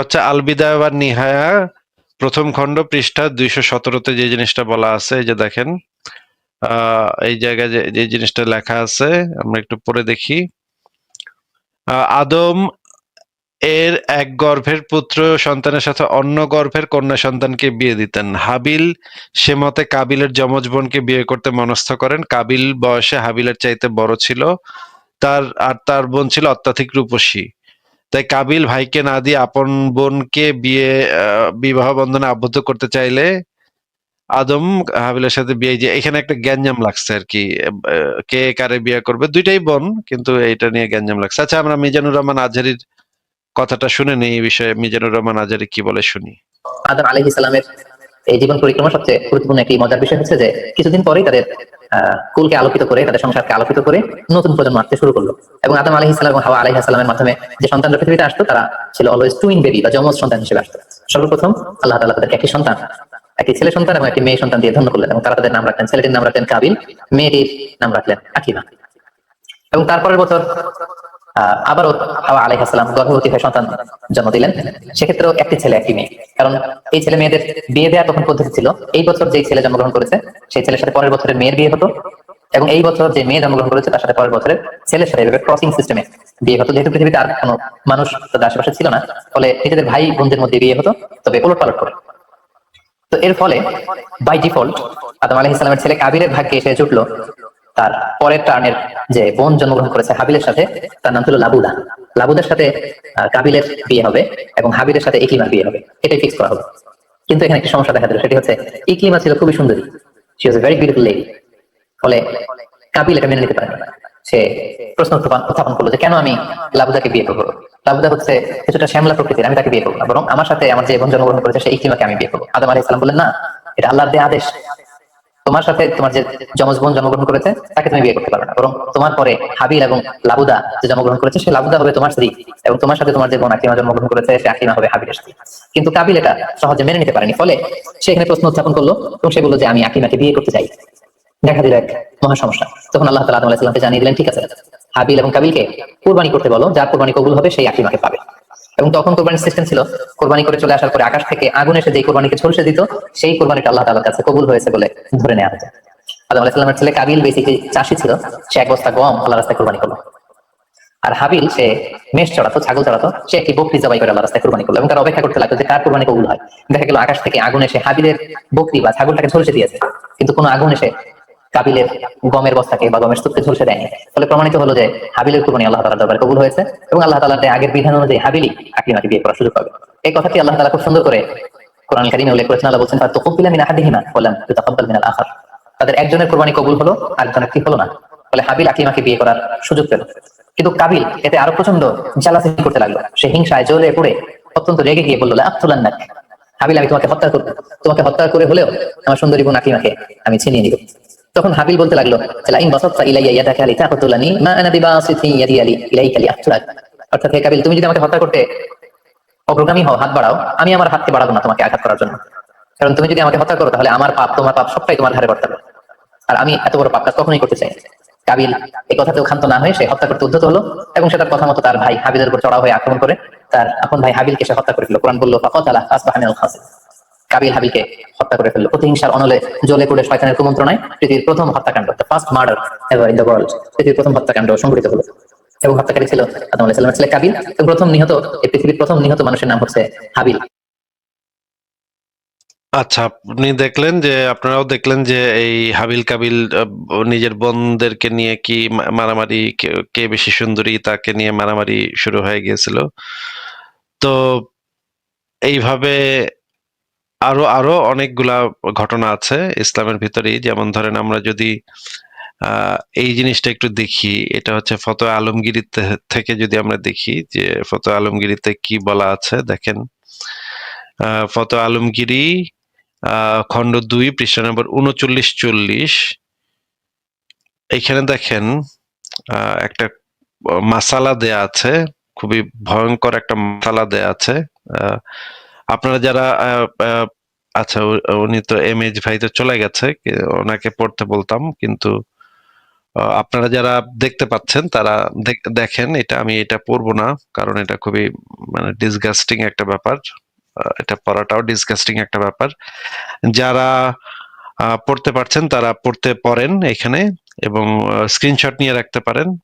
হচ্ছে আলবিদায় বা নিহায়া, প্রথম খণ্ড পৃষ্ঠা দুইশো সতেরোতে যে জিনিসটা বলা আছে যে দেখেন এই জায়গায় যে জিনিসটা লেখা আছে, আমরা একটু পড়ে দেখি। আদম এর এক গর্ভের পুত্র সন্তানের সাথে অন্য গর্ভের কন্যা সন্তানকে বিয়ে দিতেন। হাবিল সে মতে কাবিলের যমজ বোনকে বিয়ে করতে মনস্থ করেন। কাবিল বয়সে হাবিলের চাইতে বড় ছিল। তার, আর তার বোন ছিল অত্যাধিক রূপসী। তাই কাবিল ভাইকে না দিয়ে আপন বোনকে বিয়ে বিবাহ বন্ধনে আবদ্ধ করতে চাইলে আদম হাবিলের সাথে বিয়ে যে এখানে একটা গ্যাঞ্জাম লাগছে আর কি কে কারে বিয়ে করবে, দুইটাই বোন, কিন্তু এটা নিয়ে গ্যাঞ্জাম লাগছে। আচ্ছা আমরা মিজানুর রহমান আজহারির কথাটা শুনে নেই, এই বিষয়ে মিজানুর রহমান আজহারি কি বলে শুনি? আদম আলাইহিস ইসলামের এই জীবন পরিক্রমা সবচেয়ে গুরুত্বপূর্ণ একটি মজার বিষয় হচ্ছে যে কিছুদিন পরেই তাদের কুলকে আলোকিত করে, তাদের সংসারকে আলোকিত করে নতুন প্রজন্ম আসতে শুরু করল। এবং আদম আলহ ইসলাম এবং হাওয়া আলহ ইসলামের মাধ্যমে যে সন্তানরা পৃথিবীতে আসতো, তারা ছিল অলওয়েজ টুইন বেবি বা যমজ সন্তান হিসেবে আসতো। সর্বপ্রথম আল্লাহ তালা তাদেরকে একটি সন্তান, একটি ছেলে সন্তান এবং একটি মেয়ে সন্তান দিয়ে ধন্য করলেন এবং তারা তাদের নাম রাখলেন, ছেলেটির নাম রাখলেন কাবিল, মেয়েটির নাম রাখলেন আকিমা। এবং তারপরের বছর আবারও হাওয়া আলাইহাসালাম গর্ভবতী হয়ে সন্তান জন্ম দিলেন। সেক্ষেত্রেও একটি ছেলে, একটি মেয়ে। কারণ এই ছেলে মেয়েদের বিয়ে দেওয়া তখন পদ্ধতি ছিল, এই বছর যে ছেলে জন্মগ্রহণ করেছে, সেই ছেলের সাথে পরের বছরের মেয়ের বিয়ে হতো এবং এই বছর যে মেয়ে জন্মগ্রহণ করেছে, তার সাথে পরের বছরের ছেলের সাথে এভাবে ক্রসিং সিস্টেমে বিয়ে হতো। যেহেতু পৃথিবীতে আর কোনো মানুষ তাদের আশেপাশে ছিল না, ফলে নিজেদের ভাই বোনদের মধ্যে বিয়ে হতো, তবে ওলট পালট করে। তো এর ফলে বাই ডিফল্ট আদম আলাহ ছেলে কাবিরের ভাগ্যে এসে জুটলো। তার পরের টার্নের যে বোন জন্মগ্রহণ করেছে হাবিলের সাথে, তার নাম ছিল লাবুদা। লাবুদার সাথে কাবিলের বিয়ে হবে এবং হাবিলের সাথে ইকলিমার বিয়ে হবে। এটাই ফিক্স করা হবে। কিন্তু এখানে একটি সমস্যা দেখা দিল, সেটি হচ্ছে ইকলিমা ছিল খুবই সুন্দরী। She was very beautiful lady ফলে কাবিল এটা মেনে নিতে পারে সে প্রশ্ন উত্থাপন করল যে কেন আমি লাবুদাকে বিয়ে করব? লাবুদা হচ্ছে কিছুটা শ্যামলা প্রকৃতির, আমি তাকে বিয়ে করব বরং আমার সাথে আমার যে বোন জন্মগ্রহণ করেছে সেই ইকলিমাকে আমি বিয়ে করব। আদম আলাহ ইসলাম বললেন, না, এটা আল্লাহর দেয়া আদেশ। তোমার সাথে তোমার যে যমজ বোন জন্মগ্রহণ করেছে, তাকে তুমি বিয়ে করতে পারবে না। বরং তোমার পরে হাবিল এবং লাবুদা যে জন্মগ্রহণ করেছে, সে লাবুদা হবে তোমার স্ত্রী এবং তোমার সাথে তোমার যে বোন আকিমা জন্মগ্রহণ করেছে, সে আকিমা হবে হাবিলের স্ত্রী। কিন্তু কাবিল এটা সহজে মেনে নিতে পারেনি। ফলে সে এখানে প্রশ্ন উত্থাপন করল এবং সে বলল যে, আমি আকিমাকে বিয়ে করতে চাই। দেখা দিল এক মহা সমস্যা। তখন আল্লাহ তালা আদম আলাইসালামকে জানিয়ে দিলেন, ঠিক আছে, হাবিল এবং কাবিলকে কোরবানি করতে বলো। যার কোরবানি কবুল হবে, সেই আকিমাকে পাবে। এবং তখন কোরবানির সিস্টেম ছিল, কোরবানি করে চলে আসার পরে আকাশ থেকে আগুন এসে যে কোরবানিকে ঝলসে দিত, সেই কোরবানিটা আল্লাহ তালার কাছে কবুল হয়েছে বলে ধরে নেওয়া হতো আদম আলাইসালামের ছেলে কাবিল বেসিক্যালি চাষি ছিল, সে এক বস্তা গম আল্লাহ রাস্তায় কোরবানি করল। আর হাবিল, সে মেষ চড়াতো, ছাগল চড়াতো, সে একটি বকরি জবাই করে আল্লাহ রাস্তায় কোরবানি করল এবং তার অপেক্ষা করতে লাগল যে কার কোরবানি কবুল হয়। দেখা গেল আকাশ থেকে আগুন এসে হাবিলের বকরি বা ছাগলটাকে ঝলসে দিয়েছে, কিন্তু কোনো আগুন এসে কাবিলের গমের বস্তাকে বা গমের স্তূপকে ঝলসে দেয়নি। ফলে প্রমাণিত হলো যে হাবিলের কোরবানি আল্লাহ তালার দরবারে কবুল হয়েছে এবং আল্লাহ তালার আগের বিধান অনুযায়ী হাবিলি আকলিমাকে বিয়ে করার সুযোগ পাবে এই কথাটি আল্লাহ তালা খুব সুন্দর করে কোরআন কারিমে উল্লেখ করেছেন, আল্লাহ বলছেন তো কপিলা মিনা হাদিহিমা বললাম তাকাব্বাল মিনাল আখার। তাদের একজনের কোরবানি কবুল হলো আরেকজনের কি হলো না। ফলে হাবিল আকলিমাকে বিয়ে করার সুযোগ পেল। কিন্তু কাবিল এতে আরও প্রচণ্ড জ্বালাসি করতে লাগল। সে হিংসায় জ্বলে পড়ে অত্যন্ত রেগে গিয়ে বলল আফতুলান্নাক হাবিল, আমি তোমাকে হত্যা করব। তোমাকে হত্যা করে হলেও আমার সুন্দরী বোন আকলিমাকে আমি ছিনিয়ে নিব। তখন হাবিল বলতে লাগল আলি কাবিল, তুমি যদি আমাকে হত্যা করতে অগ্রগামী হও, হাত বাড়াও, আমি আমার হাতকে বাড়াবো না তোমাকে আঘাত করার জন্য। কারণ তুমি যদি আমাকে হত্যা করো, তাহলে আমার পাপ, তোমার পাপ সবটাই তোমার ধারে করতে আর আমি এত বড় পাপ কাজ কখনোই করতে চাই। কাবিল, এই কথাতেও ক্ষান্ত না হয়ে সে হত্যা করতে উদ্যত হলো এবং সে তার কথা মতো তার ভাই হাবিলের উপর চড়া হয়ে আক্রমণ করে। তার এখন ভাই হাবিলকে সে হত্যা করে ফেলল কোরআন বলল আসবাহামিনাল খাসির। কাবিল হাবিলকে হত্যা করে ফেলল। প্রতিহিংসার অনলে জ্বলে পড়ে শয়তানের কুমন্ত্রণায় পৃথিবীর প্রথম হত্যাকাণ্ড the first murder ever in the world পৃথিবীর প্রথম হত্যাকাণ্ড সংঘটিত হলো। এবং হত্যাকারী ছিল আদম আলাইহিস সালামের ছেলে কাবিল। এবং প্রথম নিহত, এই পৃথিবীর প্রথম নিহত মানুষের নাম হচ্ছে হাবিল। আচ্ছা আপনি দেখলেন যে, আপনারাও দেখলেন যে, এই হাবিল কাবিল নিজের বোনদেরকে নিয়ে কি মারামারি কে বেশি সুন্দরী তাকে নিয়ে মারামারি শুরু হয়ে গিয়েছিল? তো, এইভাবে আরও আরও অনেকগুলা ঘটনা আছে ইসলামের ভিতরেই। যেমন ধরেন আমরা যদি এই জিনিসটা একটু দেখি এটা হচ্ছে ফতো আলমগীর থেকে যদি আমরা দেখি যে ফতো আলমগিরিতে কি বলা আছে দেখেন ফতো আলমগীরি খণ্ড দুই পৃষ্ঠা নম্বর উনচল্লিশ চল্লিশ। এখানে দেখেন একটা মাসালা দেয়া আছে খুবই ভয়ঙ্কর একটা মাসালা দেয়া আছে আহ, আপনারা যারা আচ্ছা উনি তো এম এইচ ভাই তো চলে গেছে ওনাকে পড়তে বলতাম, কিন্তু আপনারা যারা দেখতে পাচ্ছেন, তারা দেখ- দেখেন, এটা আমি এটা পড়ব না, কারণ এটা খুবই মানে ডিসগাস্টিং একটা ব্যাপার এটা পড়াটাও ডিসগাস্টিং একটা ব্যাপার। যারা পড়তে পারছেন, তারা পড়তে পারেন এখানে, এবং স্ক্রিনশট নিয়ে রাখতে পারেন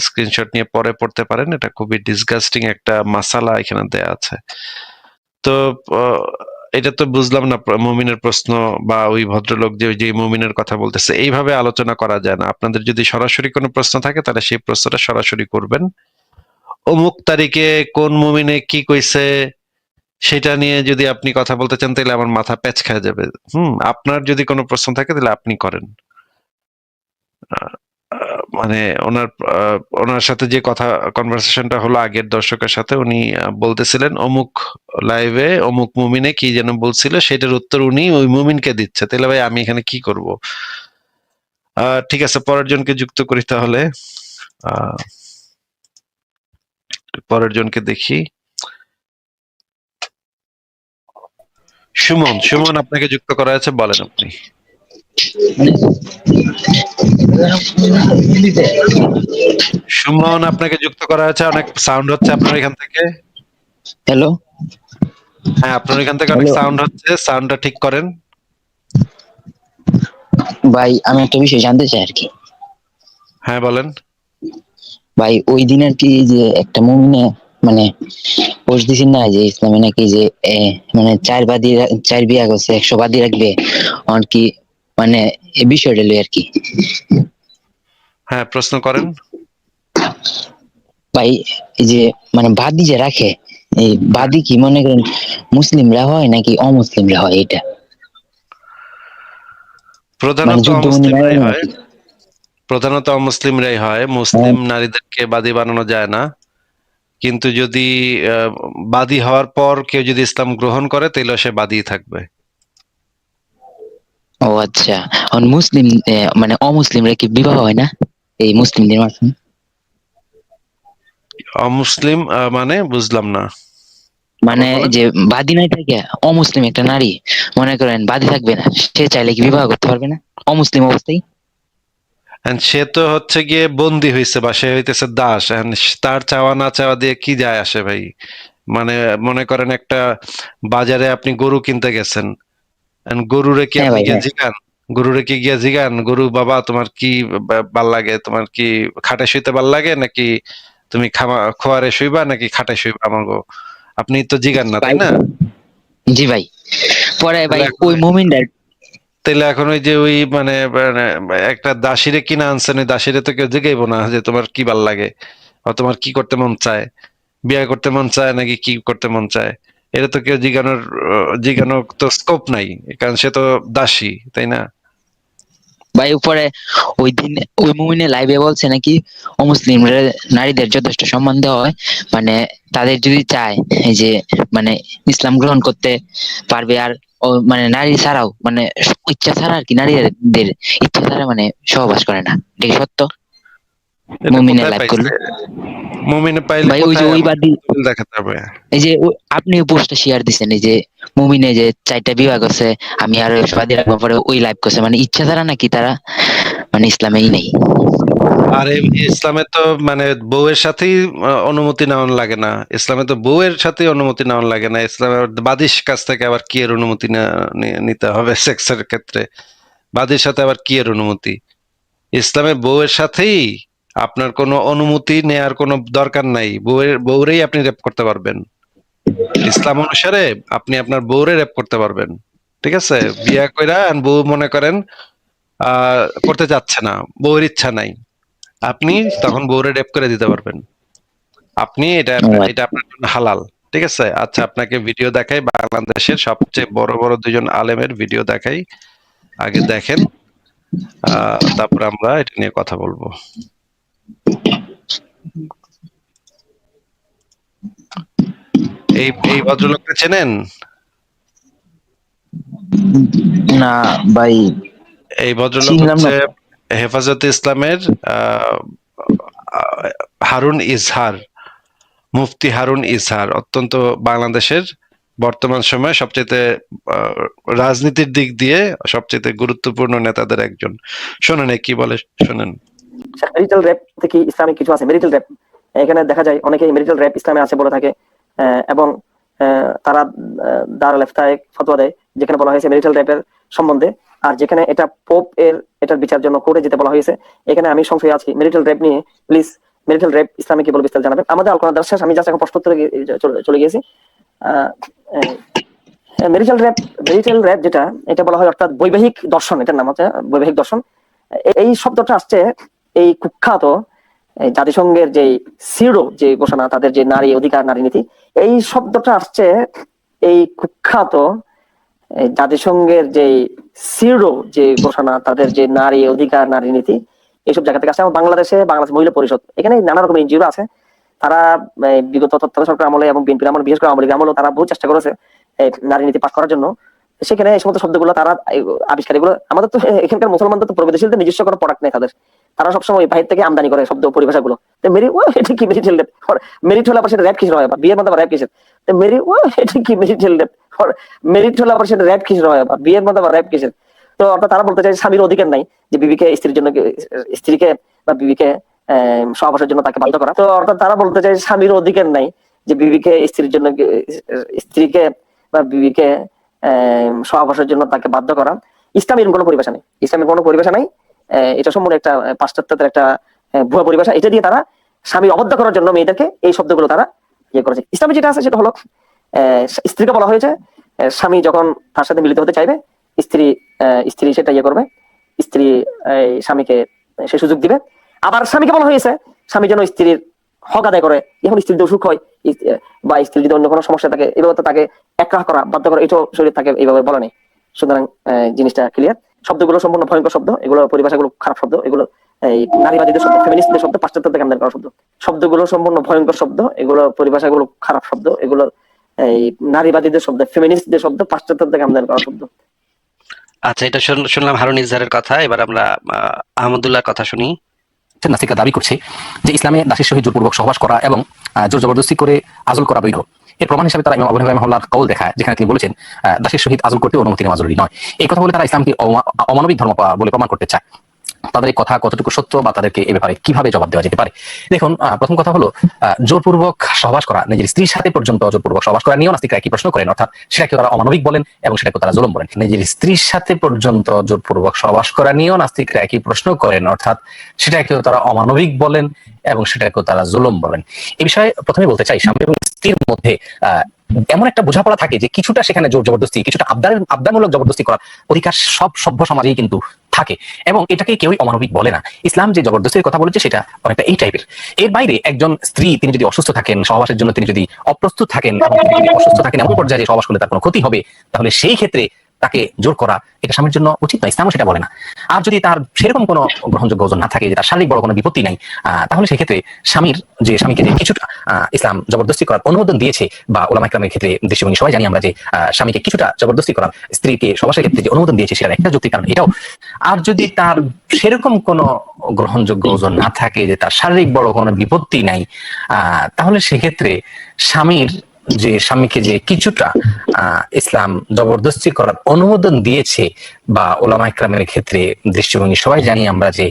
স্ক্রিনশট নিয়ে পরে পড়তে পারেন, এটা খুবই ডিসগাস্টিং একটা মাসালা এখানে দেয়া আছে। তো এটা তো বুঝলাম না মুমিনের প্রশ্ন বা ওই ভদ্রলোক যে যে মুমিনের কথা বলতেছে, এইভাবে আলোচনা করা যায় না। আপনাদের যদি সরাসরি কোনো প্রশ্ন থাকে, তাহলে সেই প্রশ্নটা সরাসরি করবেন। অমুক তারিখে কোন মুমিনে কি কইছে, সেটা নিয়ে যদি আপনি কথা বলতে চান, তাহলে আমার মাথা প্যাচ খেয়ে যাবে। হুম, আপনার যদি কোনো প্রশ্ন থাকে, তাহলে আপনি করেন। মানে ওনার ওনার সাথে যে কথা কনভারসেশনটা হলো আগের দর্শকের সাথে, উনি বলতেছিলেন, অমুক লাইভে অমুক মুমিনে কি যেন বলছিল, সেটার উত্তর উনি ওই মুমিনকে দিচ্ছে। তাহলে ভাই আমি এখানে কি করব? ঠিক আছে পরের জনকে যুক্ত করি তাহলে। পরের জনকে দেখি। সুমন সুমন আপনাকে যুক্ত করা আছে বলেন আপনি। সুমন আপনাকে যুক্ত করা আছে অনেক সাউন্ড হচ্ছে আপনার এখান থেকে। হ্যালো হ্যাঁ আপনার এখান থেকে অনেক সাউন্ড হচ্ছে সাউন্ডটা ঠিক করেন। ভাই আমি একটা বিষয় জানতে চাই আর কি। হ্যাঁ বলেন। ভাই ওই দিন আর কি যে একটা মুমিনে মানে পোস্ট দিছেন না যে ইসলামে নাকি যে মানে চার বাদি চার বিয়া করছে একশো বাদি রাখবে আর কি মানে এই বিষয়টা লই আর কি। হ্যাঁ প্রশ্ন করেন। ভাই এই যে মানে বাদি যে রাখে এই বাদি কি মনে করেন মুসলিমরা হয় নাকি অমুসলিমরা হয় এটা? মানে প্রধানত অমুসলিমরাই হয়। প্রধানত অমুসলিমরাই হয়। মুসলিম নারীদেরকে বাদী বানানো যায় না। কিন্তু যদি বাদী হওয়ার পর কেউ যদি ইসলাম গ্রহণ করে তাহলে সে বাদী থাকবে। ও আচ্ছা। আর মুসলিম মানে অমুসলিমরা কি বিবাহ হয় না? এই মুসলিমদের মাঝখানে অমুসলিম মানে বুঝলাম না। মানে আবার যে বাদী নাই থাকে অমুসলিম একটা নারী। মনে করেন বাদী থাকবে না সে চাইলে কি বিবাহ করতে পারবে না? অমুসলিম অবস্থায়? সে তো হচ্ছে গিয়ে বন্দি হয়েছে বা সে হইতেছে দাস তার চাওয়া না চাওয়া দিয়ে কি যায় আসে ভাই? মানে মনে করেন একটা বাজারে আপনি গরু কিনতে গেছেন গরুরে কি হ্যাঁ আপনি গিয়ে হ্যাঁ। জিগান। গরুরে কি গিয়ে জিগান। গরু বাবা তোমার কি ভালো লাগে? তোমার কি খাটে শুইতে ভালো লাগে? নাকি তুমি খোয়ারে শুইবা? নাকি খাটে শুইবা আমাগো? আপনি তো জিগান না তাই না? জি ভাই। পরে ভাই এখন- ওই মুমিনদার তাহলে এখন ওই যে ওই মানে মানে একটা দাসিরে কিনা আনছেন ওই দাসিরে তো কেউ জিগাইবো না যে তোমার কি ভালো লাগে? বা তোমার কি করতে মন চায়? বিয়ে করতে মন চায় নাকি কি করতে মন চায়? এটা তো কেউ জিগানোর আহ, জিগানোর তো স্কোপ নাই কারণ সে তো দাসী তাই না? ভাই উপরে ওই দিন ওই মুমিনে লাইভে বলছে নাকি অমুসলিম নারীদের যথেষ্ট সম্মান দেওয়া হয় মানে তাদের যদি চায় এই যে মানে ইসলাম গ্রহণ করতে পারবে আর ও মানে নারী ছাড়াও মানে ইচ্ছা ছাড়া আর কি নারীদের ইচ্ছা ছাড়া মানে সহবাস করে না এটা সত্য মুমিনে লাইভ? করল মুমিনে পাইলে ভাই ওই যে ওই বাদি দেখাতে হবে এই যে আপনি পোস্টটা শেয়ার দিছেন এই যে মুমিনে যে চারটা বিবাহ করছে আমি আর বাদি রাখব পরে ওই লাইভ করছে। মানে ইচ্ছা ছাড়া নাকি তারা মানে ইসলামেই নেই। আর ইসলামে তো মানে বউয়ের সাথেই অনুমতি নেওয়ান লাগে না। ইসলামে তো বউয়ের সাথেই অনুমতি নেওয়ান লাগে না। ইসলামে বাদিস কাছ থেকে আবার কি এর অনুমতি নিতে হবে সেক্সের ক্ষেত্রে? বাদির সাথে আবার কি এর অনুমতি? ইসলামে বউয়ের সাথেই আপনার কোনো অনুমতি নেয়ার কোনো দরকার নাই। বউয়ের বউরেই আপনি রেপ করতে পারবেন। ইসলাম অনুসারে আপনি আপনার বউরে রেপ করতে পারবেন। ঠিক আছে? বিয়া কইরা বউ মনে করেন করতে যাচ্ছে না। বউয়ের ইচ্ছা নাই। আপনি তখন বউরে রেপ করে দিতে পারবেন। আপনি এটা। এটা আপনার জন্য হালাল। ঠিক আছে? আচ্ছা আপনাকে ভিডিও দেখাই। বাংলাদেশের সবচেয়ে বড় বড় দুজন আলেমের ভিডিও দেখাই। আগে দেখেন। আহ তারপর আমরা এটা নিয়ে কথা বলব। এই এই ভদ্রলোককে চেনেন? না ভাই এই ভদ্রলোক হচ্ছে হেফাজতে ইসলামের হারুন ইজহার মুফতি হারুন ইজহার অত্যন্ত বাংলাদেশের বর্তমান সময়ে সবচেয়ে রাজনীতির দিক দিয়ে সবচেয়ে গুরুত্বপূর্ণ নেতাদের একজন। শোনেন কি বলে শোনেন। মেরিটাল র্যাপ থেকে ইসলামিক কিছু আছে মেরিটাল র্যাপ এখানে দেখা যায় অনেকে মেরিটাল র্যাপ ইসলামে আছে বলে থাকে। এবং তারা আহ, দারুল ইফতায় ফতোয়া দেয় যেখানে বলা হয়েছে মেরিটাল র্যাপের সম্বন্ধে। আর যেখানে এটা পোপ এর এটার বিচার জন্য কোর্টে যেতে বলা হয়েছে এখানে আমি সংশয় আছি। মেরিটাল র্যাপ নিয়ে প্লিজ মেরিটাল র্যাপ ইসলামে কি বলে বিস্তারিত জানাবেন? আমাদের আলোচনা দেওয়ার আমি জাস্ট এখন প্রশ্ন চলে- গিয়েছি। মেরিটাল র্যাপ মেরিটাল র্যাপ যেটা এটা বলা হয় অর্থাৎ বৈবাহিক দর্শন এটার নাম হচ্ছে বৈবাহিক দর্শন। এই শব্দটা আসছে এই কুখ্যাত জাতিসংঘের যে সিরো, যে ঘোষণা, তাদের যে নারী অধিকার, নারী নীতি, এই শব্দটা আসছে এই কুখ্যাত জাতিসংঘের যে সিরো যে ঘোষণা, তাদের যে নারী অধিকার, নারী নীতি এইসব জায়গা থেকে আসছে। আমার বাংলাদেশে বাংলাদেশ মহিলা পরিষদ, এখানে নানা রকম এনজিও আছে। তারা বিগত তত্ত্বাবধায়ক সরকার আমলে এবং বিএনপির আমলে, বিশেষ করে আমলে আমলেও তারা বহু চেষ্টা করেছে নারী নীতি পাশ করার জন্য। সেখানে এই সমস্ত শব্দগুলো তারা আবিষ্কার এগুলো আমাদের তো এখানকার মুসলমানদের তো প্রগতিশীলদের নিজস্ব কোনো প্রোডাক্ট নেই তাদের। তারা সবসময় বাহির থেকে আমদানি করে শব্দ পরিভাষাগুলো। তো মেরি, ও, এটা কি মেরিট হেলডেপ মেরিট হলে আবার সেটা র্যাপ কিসের হয়? বিয়ের মধ্যে র্যাপ কিসের? তো মেরি, ও, এটা কি মেরিট হেলডেপ মেরিট হলে আবার সেটা র্যাপ কিসের হয়? আবার বিয়ের মধ্যে র্যাপ কিসের? তো অর্থাৎ তারা বলতে চাই স্বামীর অধিকার নাই, যে বিবিকে স্ত্রীর জন্য স্ত্রীকে বা বিবিকে সহবাসের জন্য তাকে বাধ্য করা। তো অর্থাৎ তারা বলতে চাই স্বামীর অধিকার নাই, যে বিবিকে স্ত্রীর জন্য স্ত্রীকে বা বিবিকে সহবাসের জন্য তাকে বাধ্য করা। ইসলামের কোনো পরিভাষা নেই। ইসলামের কোনো পরিভাষা নাই। এটা সম্পূর্ণ একটা পাশ্চাত্যের একটা ভুয়া পরিভাষা। এটা দিয়ে তারা স্বামী অবদ্ধ করার জন্য মেয়েদেরকে এই শব্দগুলো তারা ইয়ে করেছে। ইসলামে যেটা আছে সেটা হলো স্ত্রীকে বলা হয়েছে স্বামী যখন তার সাথে মিলিত হতে চাইবে, স্ত্রী স্ত্রী সেটা ইয়ে করবে, স্ত্রী স্বামীকে সে সুযোগ দিবে। আবার স্বামীকে বলা হয়েছে, স্বামী যেন স্ত্রীর হক আদায় করে। এখন স্ত্রীর অসুখ হয় বা স্ত্রীর যদি অন্য কোনো সমস্যা থাকে, এভাবে তাকে একরাহ করা বাধ্য করা এটাও শরীর তাকে এইভাবে বলা নেই। সুতরাং জিনিসটা ক্লিয়ার শব্দগুলো সম্পূর্ণ ভয়ঙ্কর শব্দ এগুলো পরিভাষাগুলো খারাপ শব্দ এগুলো এই নারীবাদীদের শব্দ ফেমিনিস্টদের শব্দ পাশ্চাত্য থেকে আমদানি করা শব্দ। শব্দগুলো সম্পূর্ণ ভয়ঙ্কর শব্দ এগুলো পরিভাষাগুলো খারাপ শব্দ এগুলো এই নারীবাদীদের শব্দ ফেমিনিস্টদের শব্দ পাশ্চাত্য থেকে আমদানি করা শব্দ। আচ্ছা এটা শুন- শুনলাম হারুন ইজারের কথা এবার আমরা আহ, আহমদুল্লাহর কথা শুনি। নাসিকা দাবি করছে যে ইসলামে দাসের সহিত জোরপূর্বক সহবাস করা এবং জোর জবরদস্তি করে আজল করা বৈধ। এর প্রমাণ হিসেবে তারা ইমাম আবু হানিফা রাহিমাহুল্লাহর কওল দেখায়, যেখানে তিনি বলেছেন দাসের সহিত আজল করতে অনুমতি নেওয়া জরুরি নয়। এই কথা বলে তারা ইসলামকে অমানবিক ধর্ম বলে প্রমাণ করতে চায়। তাদের কথা কতটুকু সত্য বা তাদেরকে এ ব্যাপারে কীভাবে জবাব দেওয়া যেতে পারে? দেখুন প্রথম কথা হলো জোরপূর্বক সহবাস করা, নিজের স্ত্রীর সাথে পর্যন্ত জোরপূর্বক সহবাস করা নিয়েও নাস্তিকরা একই প্রশ্ন করেন, অর্থাৎ সেটাকে তারা অমানবিক বলেন এবং সেটাকে তারা জুলুম বলেন। নিজের স্ত্রীর সাথে পর্যন্ত জোরপূর্বক সহবাস করা নিয়েও নাস্তিকরা একই প্রশ্ন করেন, অর্থাৎ সেটাকেও তারা অমানবিক বলেন এবং সেটাকেও তারা জুলুম বলেন। এই বিষয়ে প্রথমে বলতে চাই স্বামী এবং স্ত্রীর মধ্যে এমন একটা বোঝাপড়া থাকে যে কিছুটা সেখানে জোর জবরদস্তি, কিছুটা আবদার, আবদারমূলক জবরদস্তি করার অধিকার সব সভ্য সমাজেই কিন্তু থাকে এবং এটাকে কেউই অমানবিক বলে না। ইসলাম যে জবরদস্তির কথা বলেছে সেটা অনেকটা এই টাইপের এর বাইরে একজন স্ত্রী, তিনি যদি অসুস্থ থাকেন, সহবাসের জন্য তিনি যদি অপ্রস্তুত থাকেন অসুস্থ থাকেন এমন পর্যায়ে সহবাস করলে তার কোনো ক্ষতি হবে, তাহলে সেই ক্ষেত্রে তাকে জোর করা এটা স্বামীর জন্য উচিত নয়, ইসলামও সেটা বলে না। আর যদি তার সেরকম কোনো গ্রহণযোগ্য ওজন না থাকে যে তার শারীরিক বড় কোনো বিপত্তি নাই তাহলে সেক্ষেত্রে স্বামীর যে স্বামীকে যে কিছুটা ইসলাম জবরদস্তি করার অনুমোদন দিয়েছে বা ওলামা ইকরামের ক্ষেত্রে দৃষ্টিভঙ্গি সবাই জানি আমরা যে স্বামীকে কিছুটা জবরদস্তি করার স্ত্রীকে সবাসের ক্ষেত্রে যে অনুমোদন দিয়েছে সেটার একটা যুক্তি কারণ এটাও। আর যদি তার সেরকম কোনো গ্রহণযোগ্য ওজন না থাকে, যে তার শারীরিক বড় কোনো বিপত্তি নাই তাহলে সেক্ষেত্রে স্বামীর যে স্বামীকে যে কিছুটা ইসলাম জবরদস্তি করার অনুমোদন দিয়েছে বা ওলামা ইকরামের ক্ষেত্রে দৃষ্টিভঙ্গি, সবাই জানি আমরা যে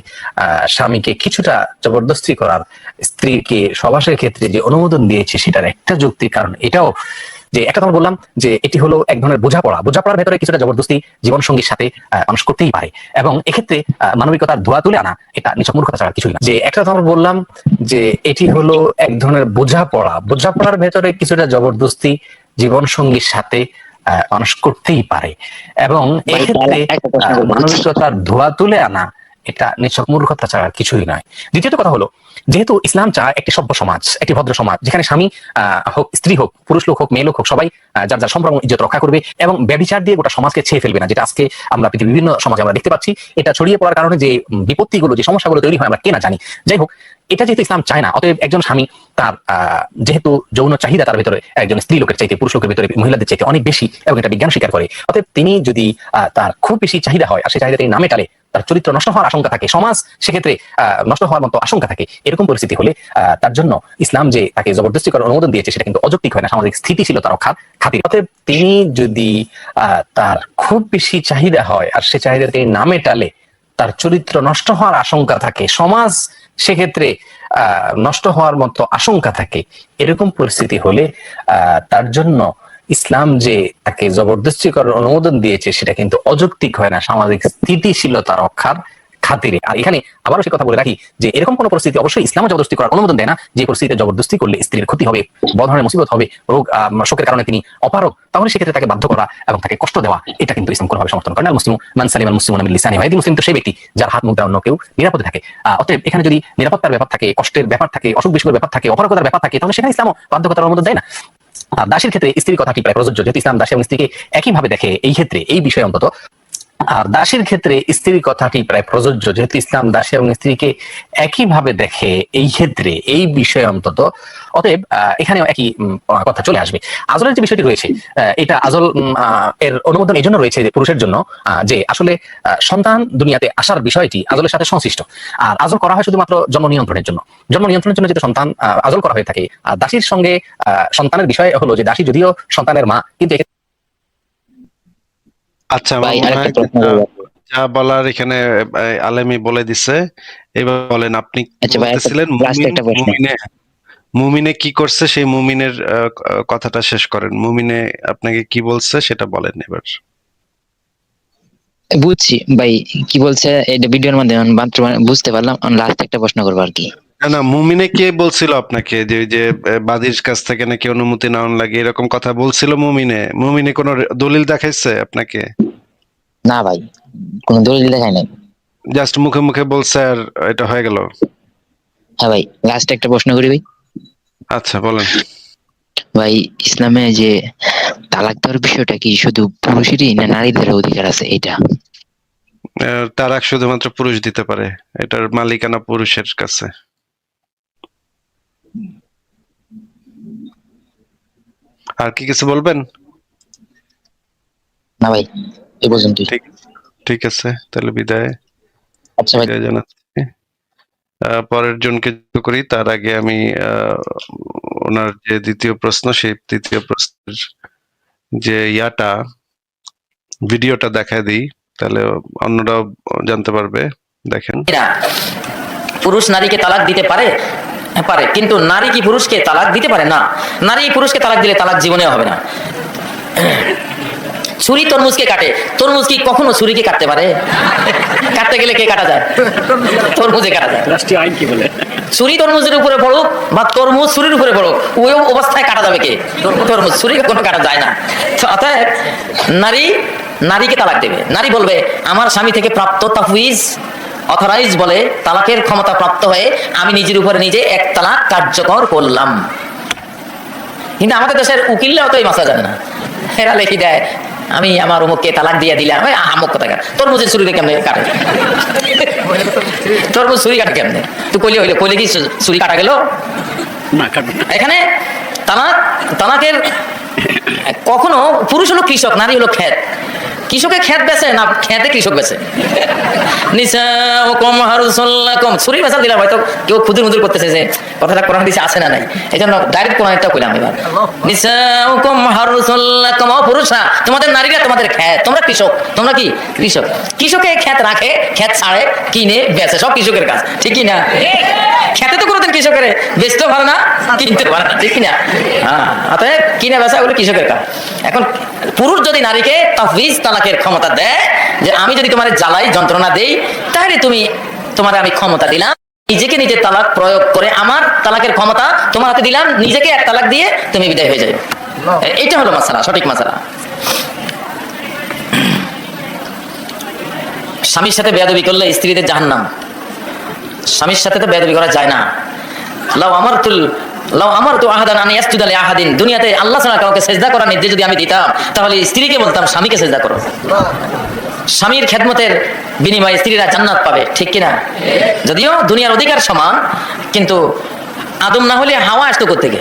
স্বামীকে কিছুটা জবরদস্তি করার স্ত্রীকে সবাসের ক্ষেত্রে যে অনুমোদন দিয়েছে সেটার একটা যুক্তি, কারণ এটাও যে একটা কথা বললাম যে এটি হলো এক ধরনের বোঝাপড়া। বোঝাপড়ার ভেতরে কিছুটা জবরদস্তি জীবন সঙ্গীর সাথে মানুষ করতেই পারে এবং এক্ষেত্রে মানবিকতার ধোয়া তুলে আনা এটা নিছক মূর্খতা ছাড়া কিছুই না। যে একটা কথা বললাম যে এটি হলো এক ধরনের বোঝাপড়া। বোঝাপড়ার ভেতরে কিছুটা জবরদস্তি জীবন সঙ্গীর সাথে আহ, মানুষ করতেই পারে এবং এক্ষেত্রে। মানবিকতার ধোয়া তুলে আনা এটা নিছক মূর্খতা ছাড়া কিছুই নয়। দ্বিতীয়ত কথা হলো, যেহেতু ইসলাম চায় একটি সভ্য সমাজ, একটি ভদ্র সমাজ, যেখানে স্বামী হোক, স্ত্রী হোক, পুরুষ লোক হোক, মেয়ে লোক হোক, সবাই যার যার সম্ভ্রম, ইজ্জত রক্ষা করবে এবং ব্যবিচার দিয়ে গোটা সমাজকে ছেয়ে ফেলবে না, যেটা আজকে আমরা পৃথিবীর বিভিন্ন সমাজে আমরা দেখতে পাচ্ছি। এটা ছড়িয়ে পড়ার কারণে যে বিপত্তিগুলো, যে সমস্যাগুলো তৈরি হয়, আমরা কে না জানি। যাই হোক, এটা যেহেতু ইসলাম চায় না, অতএব একজন স্বামী তার যেহেতু যৌন চাহিদা তার ভিতরে, একজন স্ত্রী লোকের চাইতে, পুরুষ লোকের ভিতরে, মহিলাদের চাইতে অনেক বেশি এবং এটা বিজ্ঞান স্বীকার করে, অতএব তিনি যদি তার খুব বেশি চাহিদা হয়, আর সেই চাহিদা তিনি নামে টালে তার চরিত্র নষ্ট হওয়ার আশঙ্কা থাকে, সমাজ সেক্ষেত্রে নষ্ট হওয়ার মতো আশঙ্কা থাকে, এরকম পরিস্থিতি হলে তার জন্য ইসলাম যে তাকে জবরদস্তি করার অনুমোদন দিয়েছে, সেটা কিন্তু অযৌক্তিক হয় না, সামাজিক স্থিতিশীলতা রক্ষার খাতির। অতএব তিনি যদি তার খুব বেশি চাহিদা হয়, আর সে চাহিদা তিনি নামে টালে তার চরিত্র নষ্ট হওয়ার আশঙ্কা থাকে, সমাজ সেক্ষেত্রে নষ্ট হওয়ার মতো আশঙ্কা থাকে, এরকম পরিস্থিতি হলে তার জন্য ইসলাম যে তাকে জবরদস্তি করার অনুমোদন দিয়েছে, সেটা কিন্তু অযৌক্তিক হয় না। সামাজিক স্থিতিশীলতা রক্ষার খাতিরে। আর এখানে আবারও সে কথা বলে রাখি যে, এরকম কোন পরিস্থিতি অবশ্যই ইসলাম জবরদস্তি করার অনুমোদন দেয় না। যে পরিস্থিতিতে জবরদস্তি করলে স্ত্রীর ক্ষতি হবে, বড় মুসিবত হবে, রোগ শোকের কারণে তিনি অপারক তাহলে সেক্ষেত্রে তাকে বাধ্য করা এবং তাকে কষ্ট দেওয়া, এটা কিন্তু ইসলাম কোনোভাবে সমর্থন করে না। মুসলিম মান সালিম মুসলিম আমিল লিসানি ওয়াহিদি মুসলিম, তো সেই ব্যক্তি যার হাত মুখ অন্য কেউ নিরাপদে থাকে। অতএব এখানে যদি নিরাপত্তার ব্যাপার থাকে, কষ্টের ব্যাপার থাকে অসুখ বিসুখের ব্যাপার থাকে অপারকতার ব্যাপার থাকে, তাহলে সেখানে ইসলাম বাধ্যকতার অনুমোদন দেয় না। আর দাসের ক্ষেত্রে স্ত্রীর কথাটি প্রায় প্রযোজ্য। যেহেতু ইসলাম দাস এবং স্ত্রীকে একইভাবে দেখে, এই ক্ষেত্রে এই বিষয়ে অন্তত আর দাসের ক্ষেত্রে স্ত্রীর কথাটি প্রায় প্রযোজ্য, যেহেতু ইসলাম দাসী এবং স্ত্রীকে একইভাবে দেখে এই ক্ষেত্রে, এই বিষয়ে অন্তত। অতএব এখানেও একই কথা চলে আসবে। আজলের যে বিষয়টি রয়েছে এটা আজল এর অনুমোদন এই জন্য রয়েছে যে পুরুষের জন্য যে আসলে সন্তান দুনিয়াতে আসার বিষয়টি আজলের সাথে সংশ্লিষ্ট। আর আজল করা হয় শুধুমাত্র জন্ম নিয়ন্ত্রণের জন্য। জন্ম নিয়ন্ত্রণের জন্য যেটা সন্তান আজল করা হয়ে থাকে, আর দাসীর সঙ্গে সন্তানের বিষয় হলো যে দাসী যদিও সন্তানের মা, কিন্তু আচ্ছা ভাই আরেকটা প্রশ্ন যা বলার এখানে আলেমি বলে দিছে এবার বলেন আপনি আচ্ছা বলতেছিলেন মুমিন। মুমিনে? কি করছে? সেই মুমিনের কথাটা শেষ করেন। মুমিনে আপনাকে কি বলছে সেটা বলেন এবার। বুঝছি ভাই কি বলছে? এটা ভিডিওর মাধ্যমে মাত্র বুঝতে পারলাম। লাস্ট একটা প্রশ্ন করব আর কি। না না মুমিনে কে বলছিল আপনাকে যে ওই যে বাদীর কাছ থেকে নাকি অনুমতি নেওয়ান লাগে এরকম কথা বলছিল মুমিনে? মুমিনে কোনো দলিল দেখাইছে আপনাকে? না ভাই কোনো দলিল দেখায় নাই। জাস্ট মুখে মুখে বলছে আর এটা হয়ে গেল। হ্যাঁ ভাই লাস্ট একটা প্রশ্ন করি ভাই। আচ্ছা বলেন। ভাই ইসলামে যে তালাক দেওয়ার বিষয়টা কি শুধু পুরুষেরই না নারীদের অধিকার আছে এটা তালাক শুধুমাত্র পুরুষ দিতে পারে এটার মালিকানা পুরুষের কাছে। আর কি কিছু বলবেন? না ভাই এ পর্যন্তই। ঠিক ঠিক আছে তাহলে বিদায়। আচ্ছা ভাই। জানাচ্ছি। পরের জনকে করি তার আগে আমি আহ, ওনার যে দ্বিতীয় প্রশ্ন সেই তৃতীয় প্রশ্নের যে ইয়াটা ভিডিওটা দেখায় দিই তাহলে অন্যরাও জানতে পারবে দেখেন। পুরুষ নারীকে তালাক দিতে পারে পারে কিন্তু নারী কি পুরুষকে তালাক দিতে পারে? না। নারী পুরুষকে তালাক দিলে তালাক জীবনেও হবে না। ছুরি তরমুজকে কাটে। তরমুজ কি কখনো ছুরিকে কাটতে পারে? কাটতে গেলে কে কাটা যায়? তরমুজে কাটা যায়। রাষ্ট্রীয় আইন কি বলে? ছুরি তরমুজের উপরে পড়ুক বা তরমুজ ছুরির উপরে পড়ুক ওই অবস্থায় কাটা যাবে কে? তরমুজ ছুরি কোনো কাটা যায় না। অতএব নারী নারীকে তালাক দেবে। নারী বলবে আমার স্বামী থেকে প্রাপ্ত তাফুইজ অথরাইজ বলে তালাকের ক্ষমতা প্রাপ্ত হয়ে আমি নিজের উপরে নিজে এক তালাক কার্যকর করলাম। কিন্তু আমাদের দেশের উকিলরা অত এই মাসা জানে না। এরা লেখি দেয় আমি আমার অমুককে তালাক দিয়ে দিলাম। এই আমুক কথা তরমুজের ছুরিতে কেমনে কাটে? তরমুজ ছুরি কাটে কেমনে? তুই কইলে হইলে কইলে কি ছুরি কাটা গেল। এখানে তালাক তালাকের কখনো পুরুষ হলো কৃষক নারী হলো ক্ষেত। কৃষকে ক্ষেত বেচে না খেতে কৃষক নিসাউকুম হারুসুল্লাকুম। ছুরি বেচা দিলাম, হয়তো কেউ খুদুর মুদুর করতেছে যে, কথাটা কোরআন আছে না নাই? এই জন্য ডাইরেক্ট কইলাম এবার। নিসাউকুম হারুসুল্লাকুম, ও তোমাদের নারীরা তোমাদের তোমরা কৃষক, তোমরা কি? কৃষক। কৃষকে ক্ষেত রাখে ক্ষেত ছাড়ে, কিনে, বেচে, সব কৃষকের কাজ। ঠিক কি না? খেতে তো কোনোদিন কৃষকের বেচতেও ভালো না কিনতে পারে না, ঠিক কি না হ্যাঁ অতএব কিনে বেচা ওগুলো কৃষকের কাজ এখন পুরুষ যদি নারীকে তাফিজ তালাকের ক্ষমতা দেয়, যে আমি যদি তোমার জ্বালাই, যন্ত্রণা দেই, তাহলে তুমি, তোমার আমি ক্ষমতা দিলাম, নিজেকে নিজে তালাক প্রয়োগ করে আমার তালাকের ক্ষমতা তোমার হাতে দিলাম, নিজেকে এক তালাক দিয়ে তুমি বিদায় হয়ে যাবে। এ- এইটা হলো মাসালা, সঠিক মাসালা। স্বামীর সাথে বেয়াদবি করলে স্ত্রীদের জাহান্নাম। স্বামীর সাথে তো বেয়াদবি করা যায় না। আমার তুল আমার তো দুনিয়াতে আল্লাহ ছাড়া কাউকে যদি আমি দিতাম, তাহলে স্ত্রীকে বলতাম, স্বামীকে স্বামীর খেদমতের বিনিময়ে স্ত্রীরা পাবে, ঠিক যদিও দুনিয়ার অধিকার সমান, কিন্তু আদম না হলে হাওয়া আসতো থেকে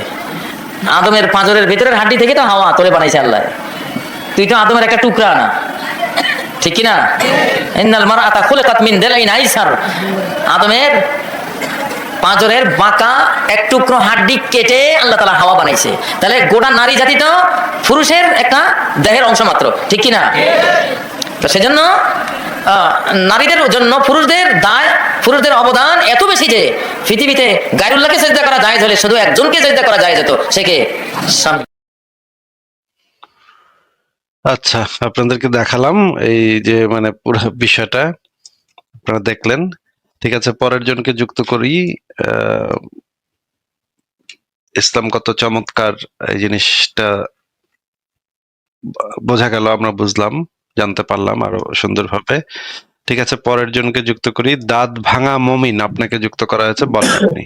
আদমের পাঁজরের ভেতরের হাড্ডি থেকে তো হাওয়া তোলে বানাইছে আল্লাহ। তুই তো আদমের একটা টুকরা না। ঠিক কিনা? ইন্নাল মারআতা খুলিকাত মিন দিলাইন আইসার। আদমের পাঁজরের বাঁকা এক টুকরো হাড্ডি কেটে আল্লাহ তালা হাওয়া বানাইছে। তাহলে গোটা নারী জাতি তো পুরুষের একটা দেহের অংশ মাত্র, ঠিক কিনা? তো সেজন্য নারীদের জন্য পুরুষদের দায়, পুরুষদের অবদান এত বেশি যে পৃথিবীতে গায়রুল্লাহকে চেষ্টা করা যায় হলে শুধু একজনকে চেষ্টা করা যায় যেত সে কে? আচ্ছা আপনাদেরকে দেখালাম এই যে মানে পুরো বিষয়টা, আপনারা দেখলেন। ঠিক আছে পরের জনকে যুক্ত করি ইসলাম কত চমৎকার এই জিনিসটা বোঝা গেল আমরা বুঝলাম জানতে পারলাম আরও সুন্দরভাবে। ঠিক আছে পরের জনকে যুক্ত করি দাঁত ভাঙা মমিন আপনাকে যুক্ত করা হয়েছে বলেন আপনি।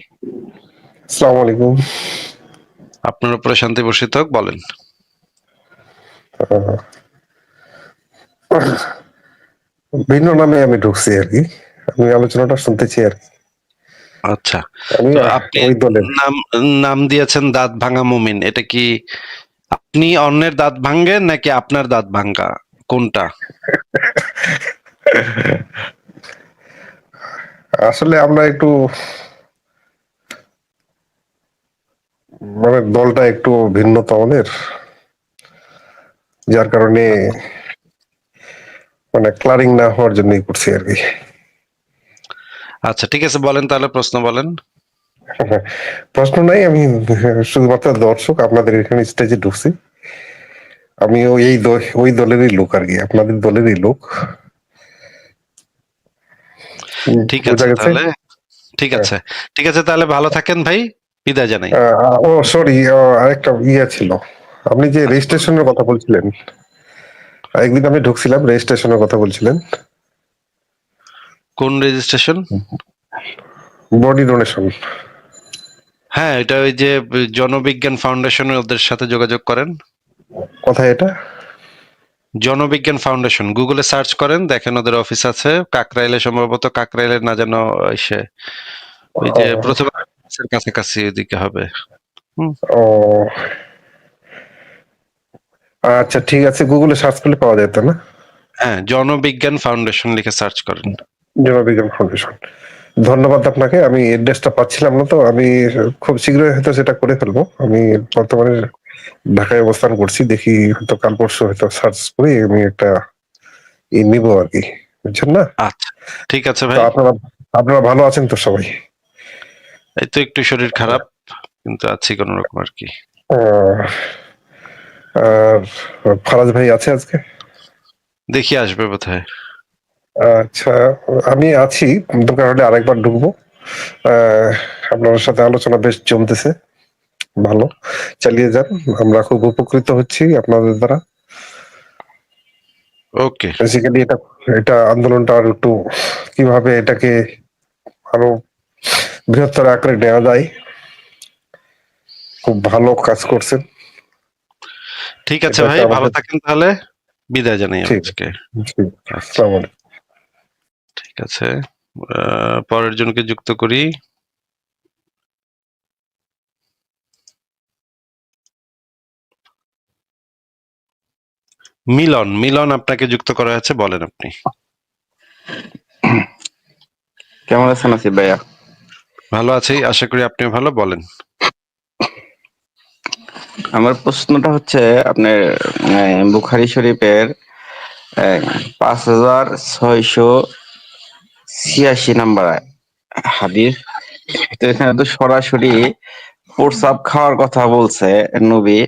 আসসালামু আলাইকুম। আপনার উপরে শান্তি বর্ষিত হোক বলেন। ভিন্ন নামে আমি ঢুকছি আর কি। আমি আলোচনাটা শুনতেছি আর কি। আচ্ছা। আপনি নাম নাম দিয়েছেন দাঁত ভাঙা মুমিন। এটা কি আপনি অন্যের দাঁত ভাঙ্গেন নাকি আপনার দাঁত ভাঙ্গা কোনটা? আসলে আমরা একটু মানে দলটা একটু ভিন্ন ধরনের যার কারণে মানে ক্লারিং না হওয়ার জন্যই করছি আর কি। আচ্ছা ঠিক আছে বলেন তাহলে প্রশ্ন বলেন। প্রশ্ন নাই আমি শুধুমাত্র দর্শক আপনাদের এখানে স্টেজে ঢুকছি। আমি ওই ওই দলেরই লোক আর কি আপনাদের দলেরই লোক। ঠিক আছে তাহলে ঠিক আছে ঠিক আছে তাহলে ভালো থাকেন ভাই বিদায় জানাই। ও সরি আরেকটা ইয়ে ছিল। আপনি যে রেজিস্ট্রেশনের কথা বলছিলেন একদিন আমি ঢুকছিলাম রেজিস্ট্রেশনের কথা বলছিলেন। কোন রেজিস্ট্রেশন বডি ডোনেশন হ্যাঁ এটা ওই যে জনবিজ্ঞান ফাউন্ডেশনের ওদের সাথে যোগাযোগ করেন। কোথায় এটা? জনবিজ্ঞান ফাউন্ডেশন গুগলে সার্চ করেন দেখেন ওদের অফিস আছে। কাকরাইলে সম্ভবত কাকরাইলে না যেন এসে ওই যে। প্রথম কাছাকাছি ওইদিকে হবে। ও। আচ্ছা ঠিক আছে গুগলে সার্চ করলে পাওয়া যেত না? হ্যাঁ জনবিজ্ঞান ফাউন্ডেশন লিখে সার্চ করেন। জনবিজ্ঞান ফাউন্ডেশন ধন্যবাদ আপনাকে আমি এড্রেসটা পাচ্ছিলাম না তো আমি খুব শীঘ্রই হয়তো সেটা করে ফেলব। আমি বর্তমানে ঢাকায় অবস্থান করছি দেখি হয়তো কাল পরশু হয়তো সার্চ করে আমি একটা ই নিবো আর কি বুঝছেন না? আচ্ছা ঠিক আছে ভাই। আপনারা আপনারা ভালো আছেন তো সবাই? এই তো একটু শরীর খারাপ কিন্তু আছি কোন রকম আর কি। আর ফারাজ ভাই আছে আজকে? দেখি আসবে বোধহয়। আচ্ছা আমি আছি দরকার হলে আরেকবার ঢুকবো। আহ, আপনার সাথে আলোচনা বেশ জমতেছে। ভালো চালিয়ে যান। আমরা খুব উপকৃত হচ্ছি আপনাদের দ্বারা। ওকে বেসিক্যালি এটা এটা আন্দোলনটা আর একটু কীভাবে এটাকে আরও বৃহত্তর আকারে নেওয়া যায় খুব ভালো কাজ করছেন। ঠিক আছে ভাই ভালো থাকেন তাহলে। বিদায় জানাই আজকে। আসসালামু আলাইকুম। ঠিক আছে। পরের জনকে যুক্ত করি। মিলন মিলন আপনাকে যুক্ত করা হয়েছে বলেন আপনি। কেমন আছেন আসিফ ভাইয়া? ভালো আছি আশা করি আপনি ভালো বলেন। আমার প্রশ্নটা হচ্ছে আপনার আহ, বুখারী শরীফের পাঁচ হাজার ছয়শো ছিয়াশি নাম্বার হাদিস তো এখানে তো সরাসরি প্রসাব খাওয়ার কথা বলছে নবী।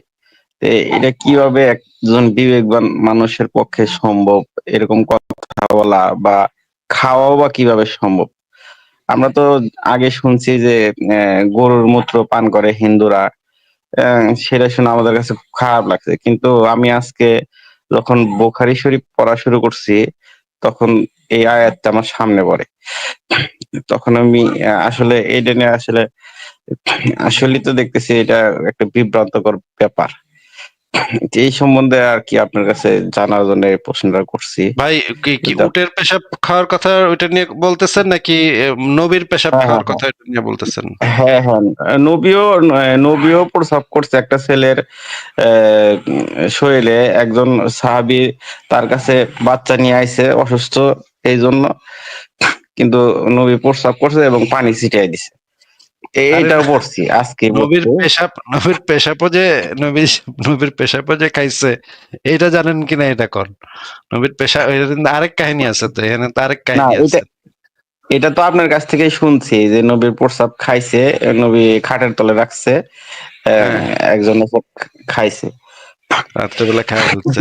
এটা কীভাবে একজন বিবেকবান মানুষের পক্ষে সম্ভব? এরকম কথা বলা বা খাওয়াও বা কীভাবে সম্ভব? আমরা তো আগে শুনছি যে গরুর মূত্র পান করে হিন্দুরা। সেটা শুনে আমাদের কাছে খুব খারাপ লাগছে। কিন্তু আমি আজকে যখন বোখারি শরীফ পড়া শুরু করছি, তখন এই আয়াতটা আমার সামনে পড়ে। তখন আমি আসলে এটা নিয়ে আসলে আসলে তো দেখতেছি এটা একটা বিভ্রান্তকর ব্যাপার। এই সম্বন্ধে আর কি আপনার কাছে জানার জন্য প্রশ্নটা করছি। ভাই কি কি উটের পেশাব খাওয়ার কথা ওইটা নিয়ে বলতেছেন নাকি নবীর পেশাব হ্যাঁ, খাওয়ার হ্যাঁ, কথা এটা নিয়ে বলতেছেন? হ্যাঁ হ্যাঁ নবীও নবীও প্রসাব করছে একটা ছেলের আহ, শরীরে। একজন সাহাবী তার কাছে বাচ্চা নিয়ে আইছে অসুস্থ। এই জন্য কিন্তু নবী প্রস্রাব করছে এবং পানি ছিটিয়ে দিছে। এইটাও পড়ছি আজকে নবীর পেশাব নবীর পেশাবও যে নবীর নবীর পেশাবও যে খাইছে এইটা জানেন কিনা এটা কোন? নবীর পেশা এটা আরেক কাহিনী আছে তো এখানে তো আরেক কাহিনী আছে। এটা এটা তো আপনার কাছ থেকেই শুনছি যে নবীর প্রসাব খাইছে নবী খাটের তলে রাখছে হ্যাঁ। একজন খাইছে। রাত্রেবেলা ফেলছে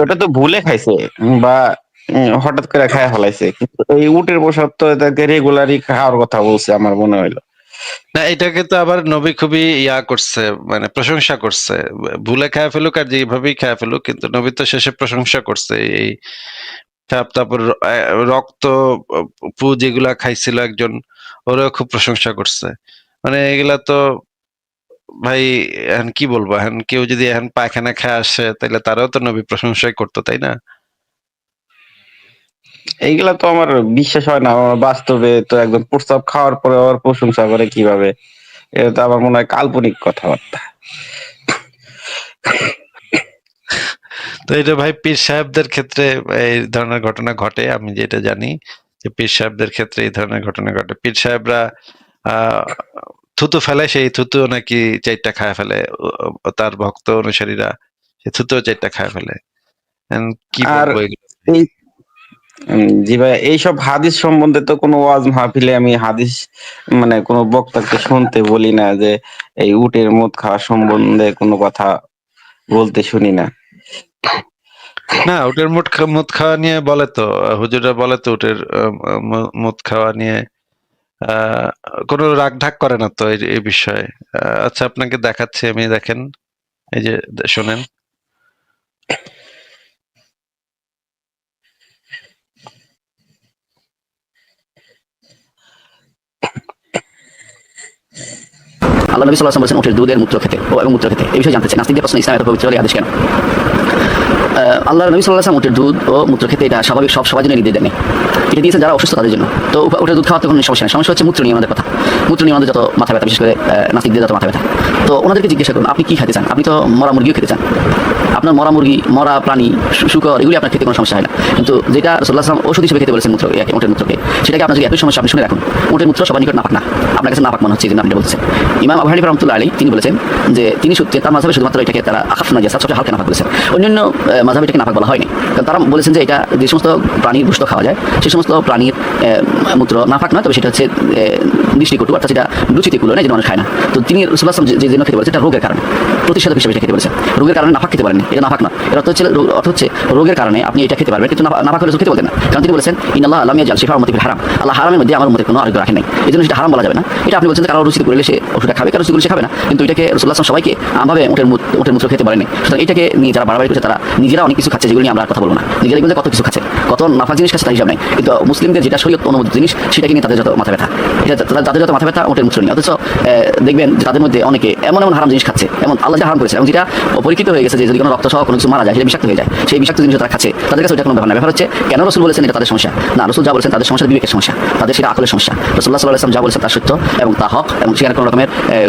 ওটা তো ভুলে খাইছে বা হঠাৎ করে খায় ফেলাইছে। কিন্তু এই উটের প্রসাব তো এটাকে রেগুলারই খাওয়ার কথা বলছে, আমার মনে হইল। না, এটাকে তো আবার নবী খুবই ইয়া করছে মানে প্রশংসা করছে। ভুলে খায় ফেলুক আর যেভাবেই খায় ফেলুক, কিন্তু নবী তো শেষে প্রশংসা করছে। এই তারপর রক্ত, পু যেগুলা খাইছিল একজন, ওরাও খুব প্রশংসা করছে। মানে এগুলা তো, ভাই, এখন কি বলব? এখন কেউ যদি এখন পায়খানা খেয়ে আসে তাহলে তারাও তো নবী প্রশংসাই করতো, তাই না? এইগুলা তো আমার বিশ্বাস হয় না। আমার বাস্তবে তো একদম প্রস্তাব খাওয়ার পরে আবার প্রশংসা করে কীভাবে? এটা তো আমার মনে হয় কাল্পনিক কথাবার্তা। তো এটা ভাই পীর সাহেবদের ক্ষেত্রে এই ধরনের ঘটনা ঘটে আমি যেটা জানি যে পীর সাহেবদের ক্ষেত্রে এই ধরনের ঘটনা ঘটে। পীর সাহেবরা আহ থুতু ফেলে সেই থুতু নাকি চারটা খায় ফেলে। তার ভক্ত অনুসারীরা সে থুতু চারটা খায় ফেলে। কি আর এই জি ভাই এইসব হাদিস সম্বন্ধে তো কোনো ওয়াজ মাহফিলে আমি হাদিস মানে কোনো বক্তাকে শুনতে বলি না যে এই উটের মদ খাওয়া সম্বন্ধে কোনো কথা বলতে শুনি না। না উটের খা- মদ খাওয়া নিয়ে বলে তো আহ, হুজুররা বলে তো উটের মদ খাওয়া নিয়ে কোনো রাগ ঢাক করে না তো এই বিষয়ে। আচ্ছা আপনাকে দেখাচ্ছি আমি দেখেন এই যে শোনেন। আল্লাহ নবী সাল্লাহ বলছেন উঠের দুধের মূত্র খেতে ও এবং মূত্র খেতে। এই বিষয়ে জানতে চাই। নাস্তিকদের প্রশ্ন ইসলাম এত পবিত্র হলে আদেশ কেন? আল্লাহ নবী সাল্লাহ আসলাম উঠের দুধ ও মূত্র খেতে এটা স্বাভাবিক, সব সবার জন্য নির্দেশ দেন এটা দিয়েছেন যারা অসুস্থ তাদের জন্য। তো ওটা দুধ খাওয়াতে কোনো সমস্যা নেই। সমস্যা হচ্ছে মূত্র নিয়ে আমাদের কথা। মূত্র নিয়ে যত মাথা ব্যথা, বিশেষ করে নাস্তিকদের যত মাথা ব্যথা, তো ওনাদেরকে জিজ্ঞাসা করুন, আপনি কি খেতে চান? আপনি তো মরা মুরগিও খেতে চান। আপনার মরা মুরগি, মরা প্রাণী শুকর, এগুলি আপনার খেতে কোনো সমস্যা হয় না। কিন্তু যেটা রসুল্লাহ আসলাম ওষুধ হিসেবে খেতে বলেছেন মূত্র উটের মূত্রকে, সেটাকে আপনার যদি একই সমস্যা, আপনি শুনে রাখুন উটের মূত্র সবার নিকট নাপাক না। আপনার কাছে নাপাক মনে হচ্ছে যে আপনি বলছেন। ইমাম আবু হানিফা রহমতুল্লাহ আলী তিনি বলেছেন যে তিনি সত্যি তার মাঝাবে শুধুমাত্র এটাকে তারা আখাফ না জাসাদ সবচেয়ে হালকা নাপাক বলেছেন। অন্যান্য মাঝাবে এটাকে নাপাক বলা হয়নি। কারণ তারা বলেছেন যে এটা যে সমস্ত প্রাণীর গোস্ত খাওয়া যায় সেই সমস্ত প্রাণীর মূত্র নাপাক নয়, তবে সেটা হচ্ছে দৃষ্টিকটু অর্থাৎ সেটা রুচিতে কুলো না যে মানুষ খায় না। তো তিনি রসুল্লাহ যে যে জন্য খেতে বলেছেন এটা রোগের কারণে। প্রতিষেধক হিসেবে খেতে বলেছেন রোগের কারণে নাপাক খেতে পারেন এটা নাপাক না এর অর্থ হচ্ছে অর্থ হচ্ছে রোগের কারণে আপনি এটা খেতে পারবেন, কিন্তু নাপাক হলে খেতে বলতেন না। কারণ তিনি বলেছেন ইনাল্লাহ আলামিয়া জাল শিফা উম্মতি ফিল হারাম। আল্লাহ হারামের মধ্যে আমার মধ্যে কোনো আরোগ্য রাখেন নাই। এই জন্য সেটা হারাম বলা যাবে না। এটা আপনি বলছেন কারও রুচিতে করলে সে ওষুধটা খাবে, কারও রুচি করলে সে খাবে না। কিন্তু এটাকে রসুল্লাহ আসলাম সবাইকে আমভাবে উটের মূত- উটের মূত্র খেতে পারেনি সুতরাং এটাকে নিয়ে যারা বাড়াবাড়ি করছে, তারা নিজেরা অনেক কিছু খাচ্ছে, যেগুলো নিয়ে আমরা কথা বলব না। নিজেরা কিন্তু কত কিছু খাচ্ছে। কত নাফাক জিনিস খাচ্ছে, তার হিসাব নেই। কিন্তু মুসলিমদের যেটা শরীয়ত অনুমোদিত জিনিস সেটাকে নিয়ে তাদের যত মাথা ব্যথা। তাদের যত মাথা ব্যথা ওটের নিয়ে অথচ দেখবেন তাদের মধ্যে অনেকে এমন এমন হারাম জিনিস খাচ্ছে, এমন আল্লাহ যা হারাম করেছে, এবং যেটা পরীক্ষিত হয়ে গেছে যে যদি কোনো রক্ত সহ কোনো কিছু মারা যায়, সেটা বিষাক্ত হয়ে যায়, সেই বিষাক্ত জিনিস তারা খাচ্ছে, তাদের কাছে ওটা কোনো ব্যাপার না। ব্যাপার হচ্ছে, কেন রসুল বলেছেন এটা তাদের সমস্যা? না, রসুল যা বলেছেন তাদের সমস্যা বিবেকের সমস্যা, তাদের সেটা আকলের সমস্যা। রসুল্লাহ সাল্লাহ আসলাম যা বলেছেন তার সত্য, এবং তা হক, এবং সেখানে কোনো রকমের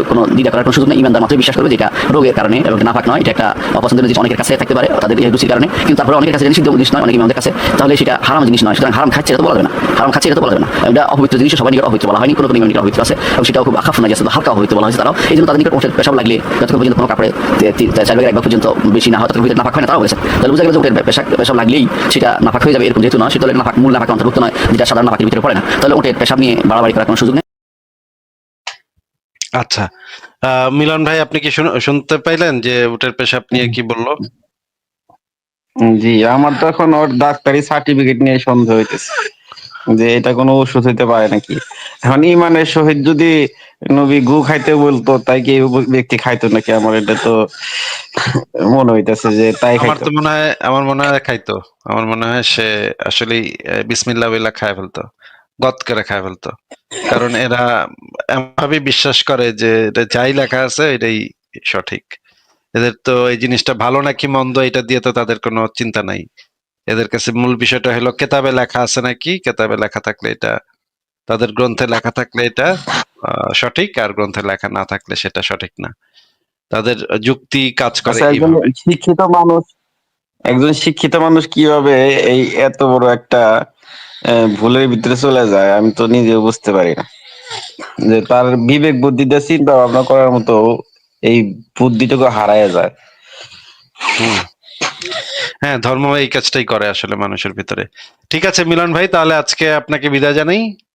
কোনো দ্বিধা করার কোনো সুযোগ নেই। ইমানদার মাত্রই বিশ্বাস করবে যেটা রোগের কারণে এবং নাফাক নয়, এটা একটা অপছন্দের জিনিস, অনেকের কাছে থাকতে পারে, তাদের এই রুচির কারণে, কিন্তু তারপরে অনেকের কাছে নিষিদ্ধ জিনিস নয়, অনেক ইমামদের কাছে, তাহলে সেটা হারাম জিনিস নয়, সুতরাং হারাম খাচ্ছে এটা তো বলা যাবে না, হারাম খাচ্ছে এটা তো বলা যাবে না এটা অপবিত্র জিনিস সবাই অপবিত্র বলা হয়নি, কোনো কোনো ইমাম নিকট অপবিত্র আছে এবং সেটাও খুব আখাফ না গেছে হালকা অপবিত্র বলা হয়েছে তারাও। এই জন্য তাদের নিকট ওঠের পেশাব লাগলে যতক্ষণ পর্যন্ত কোনো কাপড়ে চার ভাগের এক ভাগ পর্যন্ত বেশি না হয় ততক্ষণ পর্যন্ত নাফাক হয় না তারাও বলেছে তাহলে বোঝা গেল যে ওঠের পেশাব পেশাব লাগলেই সেটা নাফাক হয়ে যাবে এরকম যেহেতু নয় সেটা নাফাক মূল নাফাক অন্তর্ভুক্ত নয় যেটা সাধারণ নাফাকের ভিতরে পড়ে না। তাহলে ওঠের পেশাব নিয়ে বাড়াবাড়ি করার কোনো সুযোগ নেই। আচ্ছা। আহ, মিলন ভাই আপনি কি শুন- শুনতে পাইলেন যে উটের পেশাব নিয়ে কি বলল? জি আমার তো এখন ওর ডাক্তারি সার্টিফিকেট নিয়ে সন্দেহ হইতেছে। যে এটা কোনো ওষুধ হইতে পারে নাকি? এখন ইমানের সহিত যদি নবী গু খাইতে বলতো তাই কি ব্যক্তি খাইতো নাকি? আমার এটা তো মনে হইতেছে যে তাই আমার তো মনে হয় আমার মনে হয় খাইতো। আমার মনে হয় সে আসলেই আহ, বিসমিল্লাহ বিল্লাহ খায় ফেলতো। গত করে খায় ফেলতো। কারণ এরা এমনভাবে বিশ্বাস করে যে এটা যাই লেখা আছে এটাই সঠিক। এদের তো এই জিনিসটা ভালো নাকি মন্দ এটা দিয়ে তো তাদের কোনো চিন্তা নাই। এদের কাছে মূল বিষয়টা হলো কেতাবে লেখা আছে নাকি? কেতাবে লেখা থাকলে এটা তাদের গ্রন্থে লেখা থাকলে এটা সঠিক আর গ্রন্থে লেখা না থাকলে সেটা সঠিক না। তাদের যুক্তি কাজ করে আচ্ছা একজন শিক্ষিত মানুষ একজন শিক্ষিত মানুষ কীভাবে এই এত বড় একটা ভুলের ভিতরে চলে যায় আমি তো নিজেও বুঝতে পারি না। যে তার বিবেক বুদ্ধিতে চিন্তা ভাবনা করার মতো এই বুদ্ধিটুকু হারায় যায়। হুম। হ্যাঁ ধর্ম এই কাজটাই করে আসলে মানুষের ভিতরে। ঠিক আছে, মিলন ভাই, তাহলে আজকে আপনাকে বিদায় জানাই।